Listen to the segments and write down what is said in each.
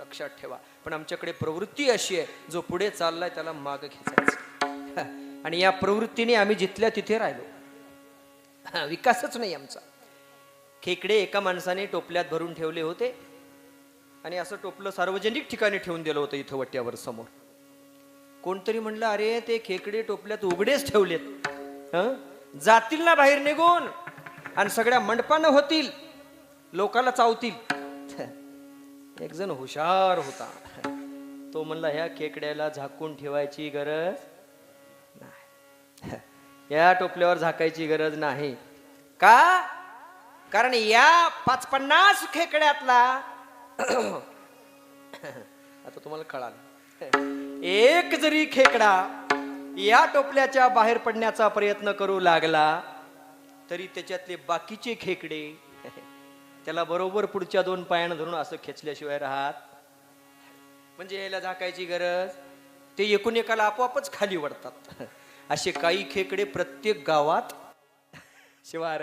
लक्षात ठेवा. पण आमच्याकडे प्रवृत्ती अशी आहे जो पुढे चाललाय त्याला माग खेचायचं. आणि या प्रवृत्तीने आम्ही जिथल्या तिथे राहिलो. विकासच नाही आमचा. खेकडे एका माणसाने टोपल्यात भरून ठेवले होते. आणि असं टोपलं सार्वजनिक ठिकाणी ठेवून दिलं होतं इथं वट्यावर समोर. कोणतरी म्हणलं अरे ते खेकडे टोपल्यात उघडेच ठेवलेत. जातील ना बाहेर निघून. आणि सगळ्या मंडपानं होतील. लोकाला चावतील. एक जण हुशार होता. तो म्हणला ह्या खेकड्याला झाकून ठेवायची गरज नाही. या टोपल्यावर झाकायची गरज नाही. का? कारण या पाच पन्नास खेकड्यातला आता तुम्हाला कळाल. एक जरी खेकडा या टोपल्याच्या बाहेर पडण्याचा प्रयत्न करू लागला तरी त्याच्यातले बाकीचे खेकडे त्याला बरोबर पुढच्या दोन पायानं धरून असं खेचल्याशिवाय राहत म्हणजे याला झाकायची गरज? ते एकूण एकाला आपोआपच खाली वडतात असे काही खेकडे प्रत्येक गावात शिवार.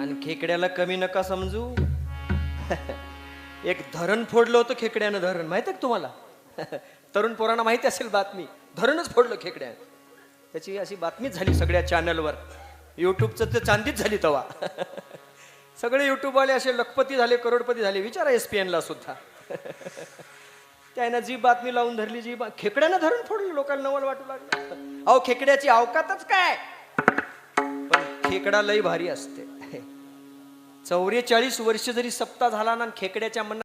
आणि खेकड्याला कमी नका समजू. एक धरण फोडलं होतं खेकड्यानं धरण. माहीत आहे का तुम्हाला? तरुण पोरांना माहिती असेल बातमी. धरणच फोडलं खेकड्या त्याची अशी बातमीच झाली सगळ्या चॅनलवर युट्यूबचं तर चांदीच झाली तवा. सगळे युट्यूबवाले असे लखपती झाले करोडपती झाले विचारा एस पी एनला सुद्धा. त्यानं जी बातमी लावून धरली जी बा खेकड्यानं धरून फोडलं लोकांना नवल वाटू लागलं. अहो खेकड्याची अवकातच काय? पण खेकडा लई भारी असते. चौवेचाळीस वर्ष जरी सप्ताह झाला ना खेकड्याच्या मनात